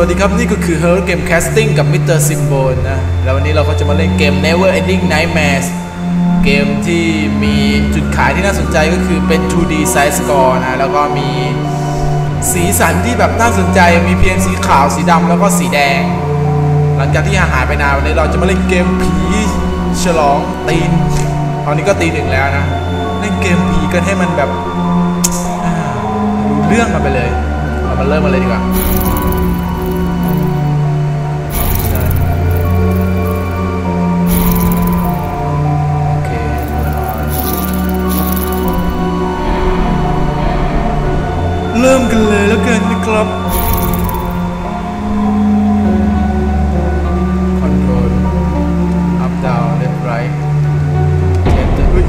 วัสดีครับ นี่ก็คือ Her Game Casting กับ Mr. Symbol นะ แล้ววันนี้เราก็จะมาเล่นเกม Never Ending Nightmares เกมที่มีจุดขายที่น่าสนใจก็คือเป็น 2D side score นะ แล้วก็มีสีสันที่แบบน่าสนใจ มีเพียงสีขาว สีดำแล้วก็สีแดง หลังจากที่ห่างหายไปนานวันนี้เราจะมาเล่นเกมผีฉลองตีน ตอนนี้ก็ตีหนึ่งแล้วนะ เล่นเกมผีกันให้มันแบบเรื่องกันไปเลย เรามาเริ่มกันเลยดีกว่า เริ่มกันเลยแล้วกันนะครับคอนโทรล up down left right เอ็นเตอร์อุ้ย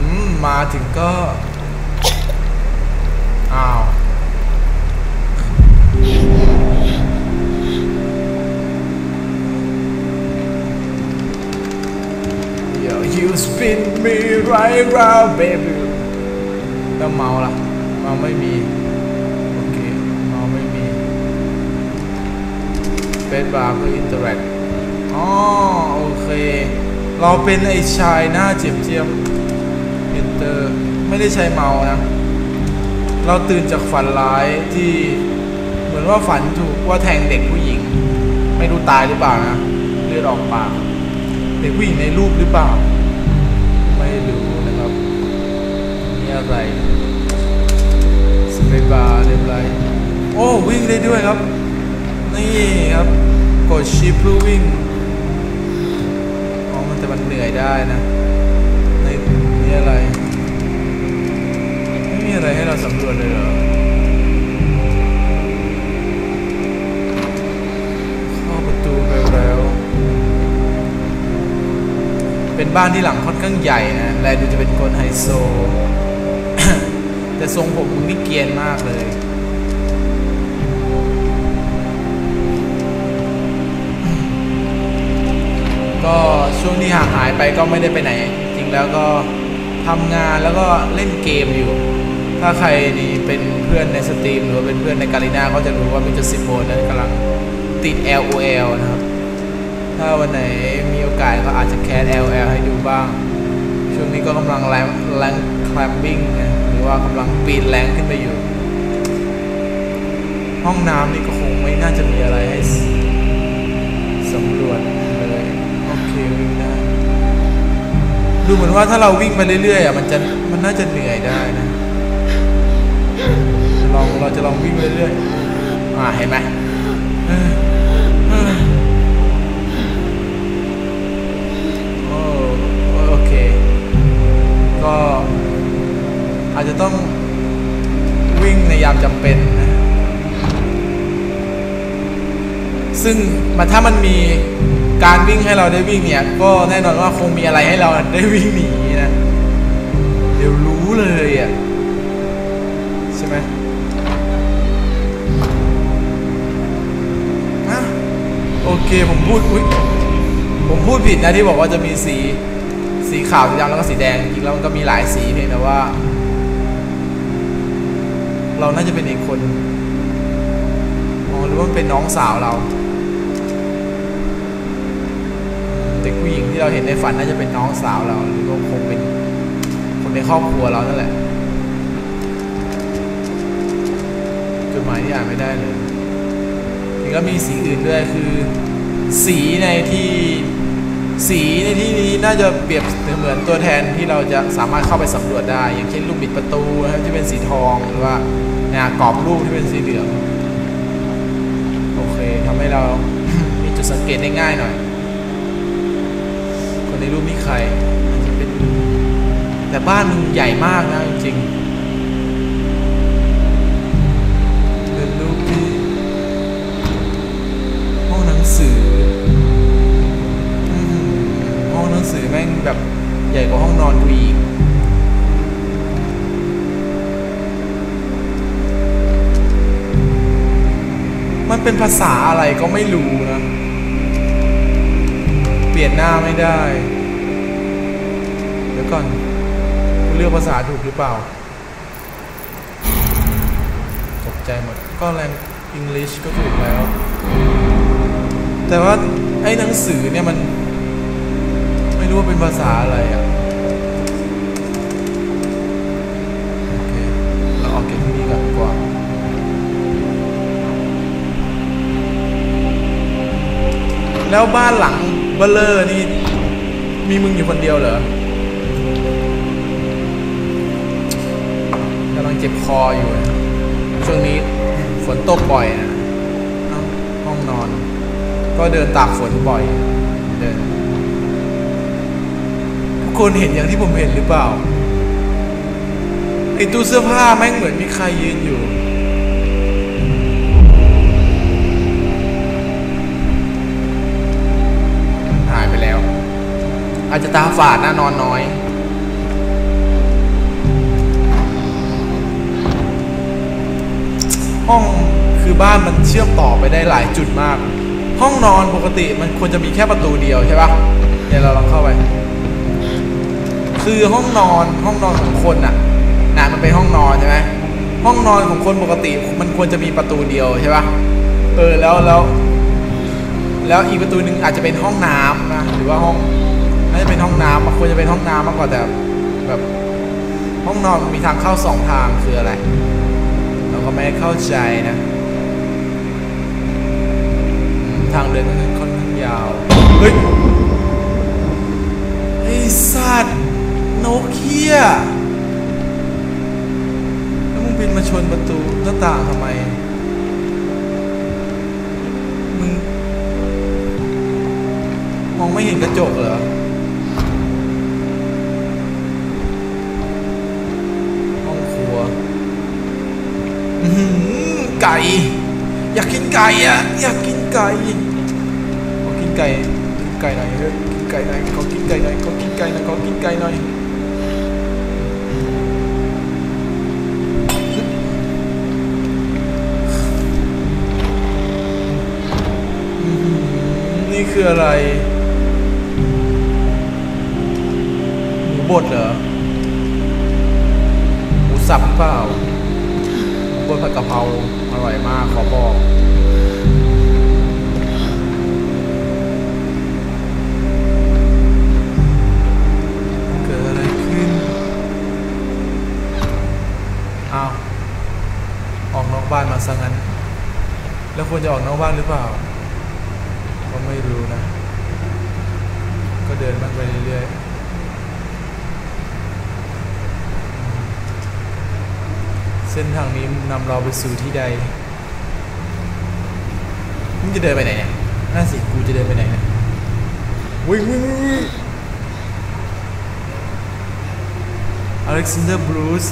อืมมาถึงก็ อ้าว Yo, you spin me right round baby แล้วเมาล่ะเมาไม่มี โอเคเมาไม่มีเป็นบาร์เพื่ออินเตอร์แอคอ๋อโอเค เราเป็นไอ้ชายหน้าเจียมเจียมอินเตอร์ไม่ได้ใช้เมานะ เราตื่นจากฝันร้ายที่เหมือนว่าฝันถูกว่าแทงเด็กผู้หญิง ไม่รู้ตายหรือเปล่านะเลือดออกปากเด็กผู้หญิงในรูปหรือเปล่า ไม่รู้นะครับนี่อะไร สเปบาร์เรียบร้อยโอ้วิ่งได้ด้วยครับ นี่ครับกดชิปเพื่อวิ่งอ๋อมันแต่มันเหนื่อยได้นะในนี่อะไร ไม่มีอะไรให้เราสำรวจเลยเหรอเข้าประตูไปแล้วเป็นบ้านที่หลังค่อนข้างใหญ่นะ แลดูจะเป็นคนไฮโซ แต่ทรงผมมึงนี่เกียนมากเลยก็ช่วงที่ห่างหายไปก็ไม่ได้ไปไหน จริงแล้วก็ทำงานแล้วก็เล่นเกมอยู่ ถ้าใครนี่เป็นเพื่อนในสตรีมหรือเป็นเพื่อนในการีนาก็จะรู้ว่ามิจสิโบนั้นกำลังติด LOL นะครับ ถ้าวันไหนมีโอกาสก็อาจจะแคส L O L ให้ดูบ้าง ช่วงนี้ก็กำลังแรงแรงคลมบิ้งนะ ว่ากำลังปีนแรงขึ้นไปอยู่ ห้องน้ำนี่ก็คงไม่น่าจะมีอะไรให้สสำรวจเลยโอเควิ่งได้ดูเหมือนว่าถ้าเราวิ่งไปเรื่อยๆอะมันจะมันน่าจะเหนื่อยได้นะลองเราจะลองวิ่งไปเรื่อยๆอ่าเห็นไหมโอ้โอเค ก็ อาจจะต้องวิ่งในยามจำเป็นนะซึ่งมันถ้ามันมีการวิ่งให้เราได้วิ่งเนี่ย ก็แน่นอนว่าคงมีอะไรให้เราได้วิ่งหนีนะเดี๋ยวรู้เลยอะใช่ไหมอะโอเคผมพูดอุ๊ยผมพูดผิดนะที่บอกว่าจะมีสีสีขาวสีดำแล้วก็สีแดงจริงแล้วมันก็มีหลายสีเพียงแต่ว่า เราน่าจะเป็นอีกคนอ๋อหรือว่าเป็นน้องสาวเรา เด็กผู้หญิงที่เราเห็นในฝันน่าจะเป็นน้องสาวเรา หรือว่าคงเป็นคนในครอบครัวเรานั่นแหละจดหมายที่อ่านไม่ได้เลยจริงแล้วมีสีอื่นด้วยคือ สีในที่สีในที่นี้น่าจะเปรียบเหมือนตัวแทนที่เราจะสามารถเข้าไปสำรวจได้ อย่างเช่นลูกบิดประตูนะครับที่เป็นสีทองหรือว่า เนี่ยกรอบรูปที่เป็นสีเหลืองโอเคทำให้เรามีจุดสังเกตได้ง่ายหน่อย คนในรูปนี้ใครอาจจะเป็นแต่บ้านมันใหญ่มากนะจริงเป็นรูปที่ห้องหนังสือห้องหนังสือแม่งแบบใหญ่กว่าห้องนอนกูอีก มันเป็นภาษาอะไรก็ไม่รู้นะ เปลี่ยนหน้าไม่ได้ เดี๋ยวก่อนเลือกภาษาถูกหรือเปล่า ตกใจหมด ก็แรง English ก็ถูกแล้ว แต่ว่าไอ้หนังสือเนี่ยมัน ไม่รู้ว่าเป็นภาษาอะไรอะ แล้วบ้านหลังเบลเลอร์นี่ มีมึงอยู่คนเดียวเหรอกำลังเจ็บคออยู่นะช่วงนี้ฝนตกบ่อยนะห้องนอน ก็เดินตากฝนบ่อย เดินทุกคนเห็นอย่างที่ผมเห็นหรือเปล่าไอตู้เสื้อผ้าแม่งเหมือนมีใครยืนอยู่ อาจจะตาฝาดนะนอนน้อย ห้องคือบ้านมันเชื่อมต่อไปได้หลายจุดมาก ห้องนอนปกติมันควรจะมีแค่ประตูเดียวใช่ปะเดี๋ยวเราลองเข้าไป คือห้องนอนห้องนอนของคนน่ะนะมันเป็นห้องนอนใช่ไหมห้องนอนของคนปกติมันควรจะมีประตูเดียวใช่ปะเออแล้วแล้วแล้วอีกประตูหนึ่งอาจจะเป็นห้องน้ำนะหรือว่าห้อง จะเป็นห้องน้ำมันควรจะเป็นห้องน้ำมากกว่าแต่แบบห้องนอนมีทางเข้าสองทางคืออะไร เราก็ไม่เข้าใจนะ ทางเดินมันค่อนข้างยาว เฮ้ยไอ้สัตว์นกเขี้ยแล้วมึงบินมาชนประตูหน้าต่างทำไมมึงมองไม่เห็นกระจกเหรอ ไก่ อยากกินไก่อะอยากกินไก่ขอกินไก่กินไก่หน่อยเถอกินไก่หน่อยขอกินไก่หน่อยขอกินไก่หน่อยขอกินไก่หน่อยนี่คืออะไรหมูบดเหรอหมูสับเปล่าบนผัดกะเพรา อร่อยมากขอบอกเกิดอะไรขึ้นอ้าวออกนอกบ้านมาซะงั้น แล้วควรจะออกนอกบ้านหรือเปล่าก็ไม่รู้นะ ก็เดินมันไปเรื่อยๆเส้นทางนี้นำเราไปสู่ที่ใด มึงจะเดินไปไหนเนี่ยน่าสิกูจะเดินไปไหนเนี่ยวิ่งวิ่งวิ่งวิงอเล็กซานเดอร์บรูซ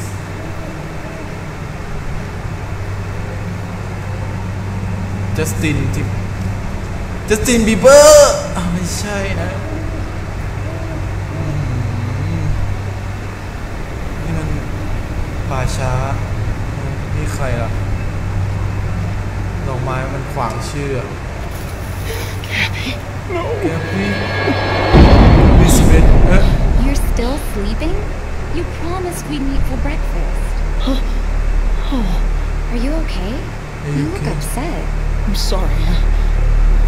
จัสตินทิจัสตินบีเบอร์ไม่ใช่นะนี่มันป่าช้านี่ใครล่ะ ดอกไม้มันขวางชื่ออะแกพี่วิสเบตเอ๊ะ You're still sleeping? You promised we'd meet for breakfast. Are you okay? Are you you look okay? upset. I'm sorry. I,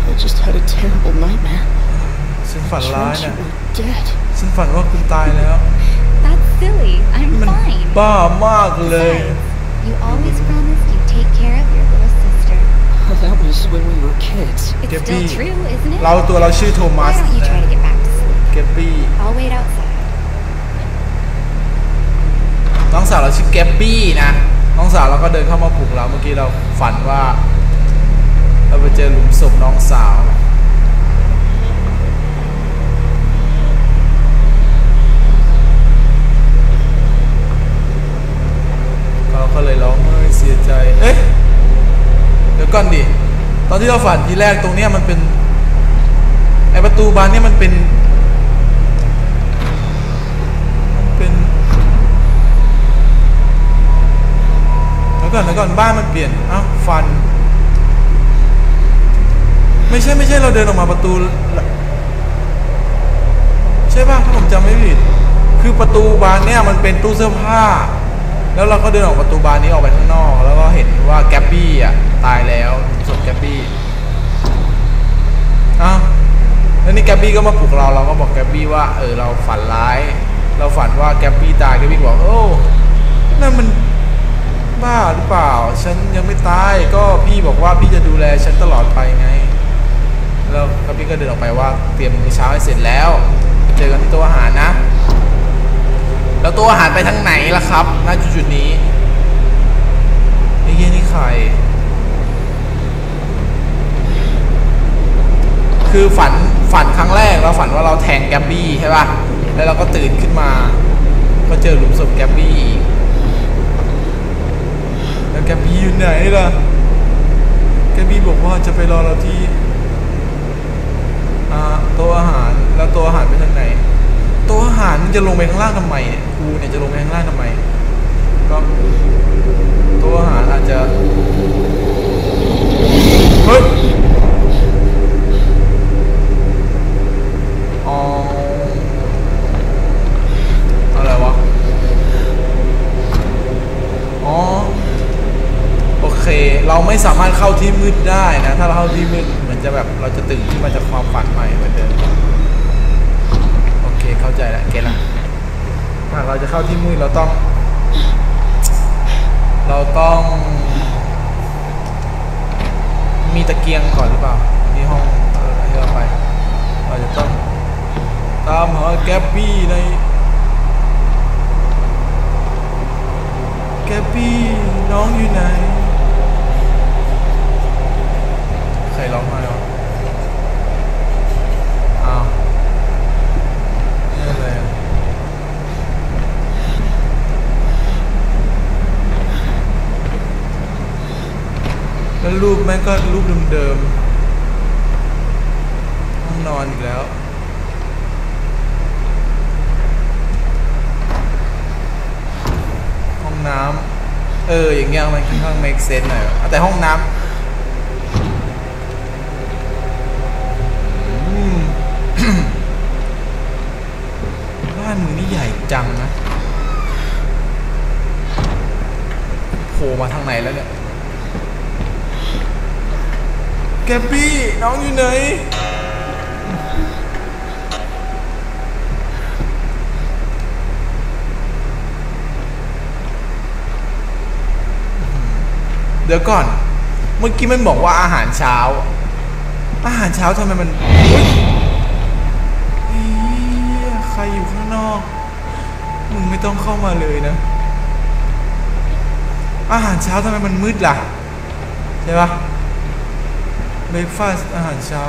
I just had a terrible nightmare. ฉันฝันร้าย Dreamt เนี่ย you were dead. ฉันฝันว่าคุณตายแล้ว That's silly. I'm มัน fine. บ้ามากเลย Besides, you always promised you'd take care of your little sister. That was when we were kids. It's Gabby, still true, isn't it? เราตัวเราชื่อโทมั Why ส don't you นะ try to get back to sleep? เกบบี้ I'll wait outside. น้องสาวเราชื่อแกบบี้นะ น้องสาวเราก็เดินเข้ามาปลุกเราเมื่อกี้เราฝันว่า เราไปเจอหลุมศพน้องสาว เราก็เลยร้องไห้เสียใจ เอ๊ะ เดี๋ยวก่อนดิตอนที่เราฝันทีแรกตรงเนี้ยมันเป็นไอประตูบานเนี่ยมันเป็นมันเป็นแล้วก่อนแล้วก่อนบ้านมันเปลี่ยนอ้าวฟัน ไม่ใช่ไม่ใช่เราเดินออกมาประตู ใช่ป่ะถ้าผมจำไม่ผิดคือประตูบานเนี่ยมันเป็นตู้เสื้อผ้า แล้วเราก็เดินออกประตูบานนี้ออกไปข้างนอก แล้วก็เห็นว่าแกปปี้อะ ตายแล้วศพแกบบี้อ้าวแล้วนี่แกบบี้ก็มาปลุกเราเราก็บอกแกบบี้ว่าเออเราฝันร้าย เราฝันว่าแกบบี้ตายแกบบี้บอกโอ้นั่นมันบ้าหรือเปล่า ฉันยังไม่ตายก็พี่บอกว่าพี่จะดูแลฉันตลอดไปไง แล้วแกบบี้ก็เดินออกไปว่าเตรียมมื้อเช้าให้เสร็จแล้วเจอกันที่โต๊ะอาหารนะ แล้วโต๊ะอาหารไปทางไหนล่ะครับณจุดๆนี้ไอ้เหี้ยนี่ใคร คือฝันฝันครั้งแรกเราฝันว่าเราแทงแกบบี้ใช่ป่ะ แล้วเราก็ตื่นขึ้นมา ก็เจอหลุมศพแกบบี้อีกแล้วแกบบี้อยู่ไหนล่ะ แกบบี้บอกว่าจะไปรอเราที่ต๊ะอาหารแล้วต๊ะอาหารไปทางไหนต๊ะอาหารมึงจะลงไปข้างล่างทำไมเนี่ยกูเนี่ยจะลงไปข้างล่างทำไมก็ต๊ะอาหารอาจจะเฮ้ย อ๋ออะไรวะ อ๋อ โอ เราไม่สามารถเข้าที่มืดได้นะ ถ้าเราเข้าที่มืดเหมือนจะแบบเราจะตื่นขึ้นมาจากความฝันใหม่เหมือนเดิมโอเคเข้าใจแล้วเก็ตละหากเราจะเข้าที่มืดเราต้อง เราต้อง มีตะเกียงก่อนหรือเปล่าที่ห้องที่เราไป เราจะต้อง ตามหาแกบบี้ในแกบบี้น้องอยู่ไหน ใค รร้องไห้วะอ้าวนี่อะไรอะแล้วรูปแม่งก็รูปเดิมๆห้องนอนอีกแล้วห้องน้ำเอออย่างเงี้ยมันค่อนข้าง make sense หน่อยแต่ห้องน้ำ จังนะโผล่มาทางไหนแล้วเนี่ยแกบบี้น้องอยู่ไหนเดี๋ยวก่อน เมื่อกี้มันบอกว่าอาหารเช้า อาหารเช้าทำไมมันเฮ้ยเหี้ยใครอยู่ข้างนอก มึงไม่ต้องเข้ามาเลยนะ อาหารเช้าทำไมมันมืดล่ะ ใช่ปะเบรกฟาสอาหารเช้า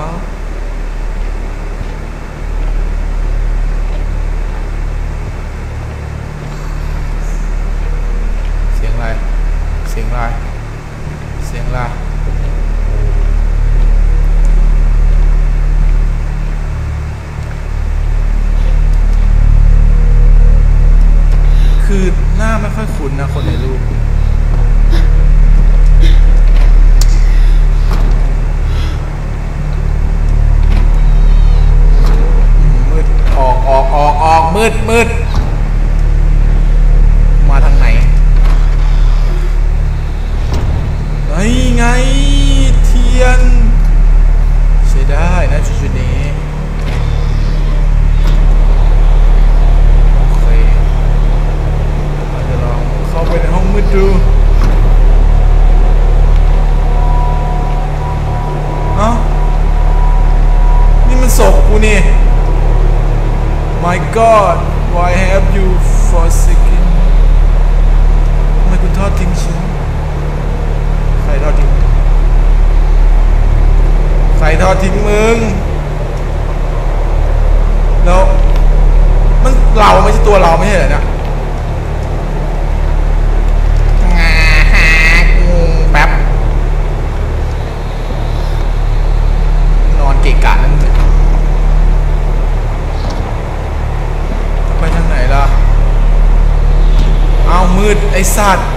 เสียงอะไร เสียงอะไร เสียงอะไร คือหน้าไม่ค่อยคุ้นนะคนในรูป มืด ออกออกออกออกมืดมืด มาทางไหน ไงไง เทียน ใช้ได้นะชุดๆนี้โอเคเราจะลองเข้าไปในห้องมืดดูเอ้านี่มันศพกูนี่ My God why have you forsaken ทำไมคุณทอดทิ้งฉัน ใครทอดทิ้ง ใครทอดทิ้งมึง แล้วมันเราไม่ใช่ตัวเราไม่ใช่เหรอเนี่ยงาฮากูแป๊บ นอนเกะกะนั่นเลยไปทางไหนล่ะ เอา มืดไอสัตว์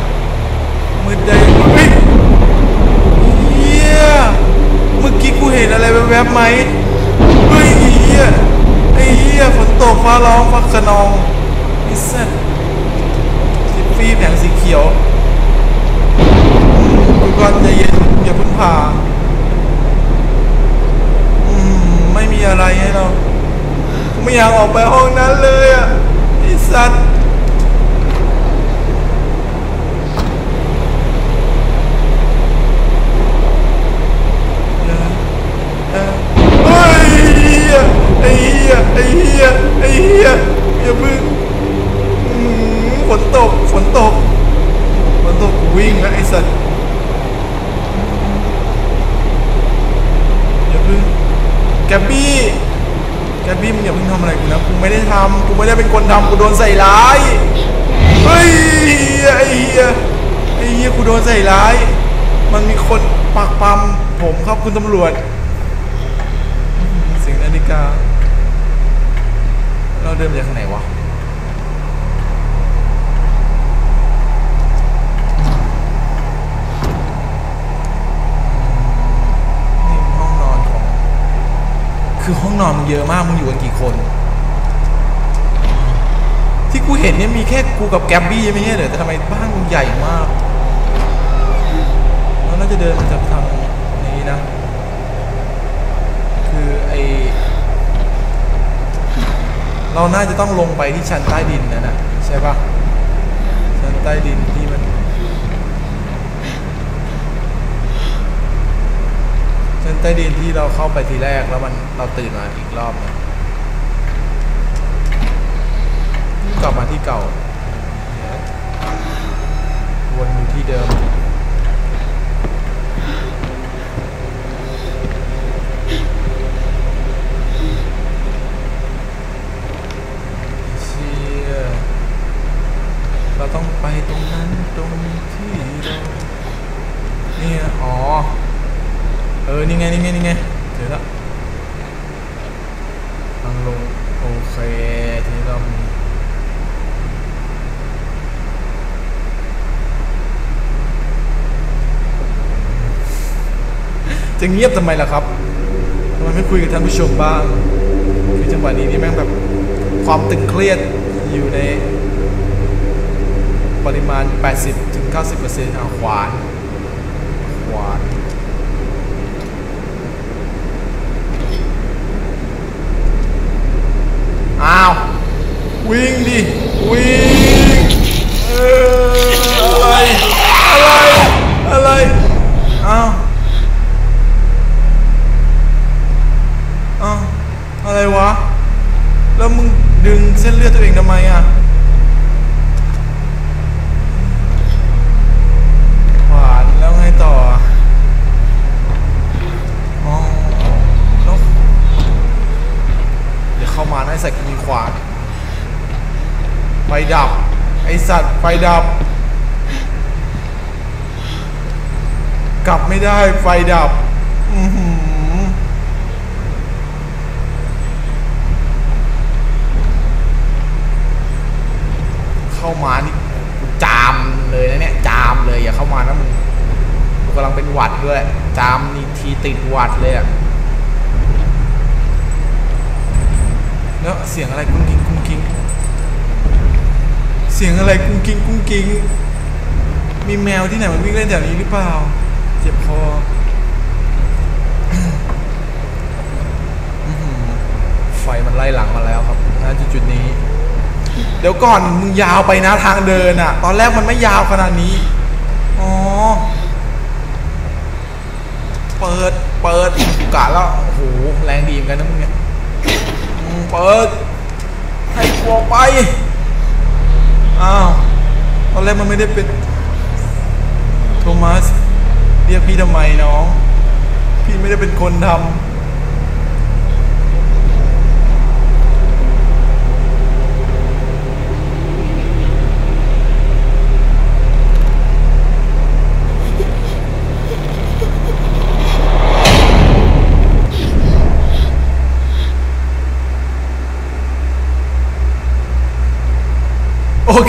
มืดได้เฮ้ยเฮียเมื่อกี้กูเห็นอะไรแวบๆไหมเฮ้ยเฮียไอ้เฮียฝนตกฟ้าร้องฟ้าขนองไอ้สัตว์สีฟีแผงสีเขียวกูก่อนใจเย็นอย่าผ่าอืมไม่มีอะไรให้เราไม่อยากออกไปห้องนั้นเลยอะไอ้สัตว์เออเฮ้ยไอ้เหี้ ยไอ้เหี้ยไอ้เหี้ยอย่าพึ่งฝนตกฝนตกฝนตกวิ่งนะไอ้สัตว์อย่าพึ่งแกบี้แกบี้มึงอย่าพิ่งทำอะไรกูนะกูไม่ได้ทำกูไม่ได้เป็นคนทำกูโดนใส่ร้ายเฮ้ยไอ้เหี้ยไอ้เหี้ยกูโดนใส่ร้าย มันมีคนปักปั๊มผมครับคุณตำรวจอื้อหือเสียงนาฬิกา เราเดินมาจากทางไหนวะนี่ห้องนอนของคือห้องนอนมึงเยอะมากมึงอยู่กันกี่คน ที่กูเห็นเนี่ยมีแค่กูกับแกบบี้ไม่ใช่เหรอแต่ทำไมบ้านมึงใหญ่มากเราน่าจะเดินมาจากทางนี้นะ คือไอ เราน่าจะต้องลงไปที่ชั้นใต้ดินนะนะใช่ปะชั้นใต้ดินที่มันชั้นใต้ดินที่เราเข้าไปทีแรกแล้วมันเราตื่นมาอีกรอบนึงกลับมาที่เก่าวนอยู่ที่เดิม เชี่ยเราต้องไปตรงนั้นตรงที่เราเนี่ยอ๋อ เออ นี่ไง นี่ไง นี่ไงเจอแล้วทางลง โอเค ทีนี้เรามี จะเงียบทำไมล่ะครับทำไมไม่คุยกับท่านผู้ชมบ้างคือจังหวะนี้นี่แม่งแบบความตึงเครียดอยู่ในปริมาณ 80-90%ถึงเอาขวานขวานอ้าว วิ่งดิ วิ่ง เออ อะไร อะไร อะไร อ้าว อะไร วะ แล้วมึงดึงเส้นเลือดตัวเองทำไมอะขวานแล้วไงต่ออ๋อแล้วเดี๋ยวเข้ามานะไอ้สัตว์มีขวานไฟดับ ไอสัตว์ไฟดับ กลับไม่ได้ไฟดับ อือหือ เข้ามานี่จามเลยนะเนี่ยจามเลยอย่าเข้ามานะมึงกูกำลังเป็นหวัดด้วย จามนี่ทีติดหวัดเลยอะแล้วเสียงอะไรกุ้งกิ้งกุ้งกิ้งเสียงอะไรกุ้งกิ้งกุ้งกิ้งมีแมวที่ไหนมันวิ่งเล่นแถวนี้หรือเปล่า เจ็บคอไฟมันไล่หลังมาแล้วครับณจุดจุดนี้ เดี๋ยวก่อนมึงยาวไปนะทางเดินอะตอนแรกมันไม่ยาวขนาดนี้ อ๋อ เปิด เปิดกูกะแล้ว โอ้โห แรงดีเหมือนกันนะมึงเนี่ยเปิด ให้กูออกไป อ้าว ตอนแรกมันไม่ได้เป็น โทมัส เรียกพี่ทำไมน้อง พี่ไม่ได้เป็นคนทำ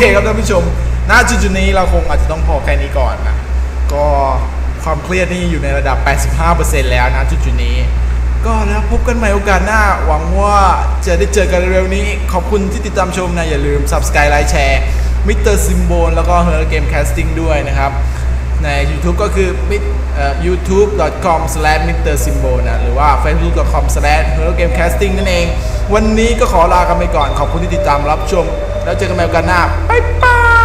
เคครับท่านผู้ชมณจุดจุดนี้เราคงอาจจะต้องพอแค่นี้ก่อนนะ ก็ความเครียดนี่อยู่ในระดับ 85%แล้วนะจุดจุดนี้ ก็แล้วพบกันใหม่โอกาสหน้า หวังว่าจะได้เจอกันเร็วนี้ ขอบคุณที่ติดตามชมนะอย่าลืม Subscribe ไลค์แชร์มิสเตอร์ซิมโบนแล้วก็เฮอร์เกมแคสติ้งด้วยนะครับ ใน YouTube ก็คือมิ youtube.com/mrsymbol นะหรือว่า facebook.com/hellgamecasting นั่นเอง วันนี้ก็ขอลากันไปก่อน ขอบคุณที่ติดตามรับชม แล้วเจอกันใหม่กันหน้า บ๊ายบาย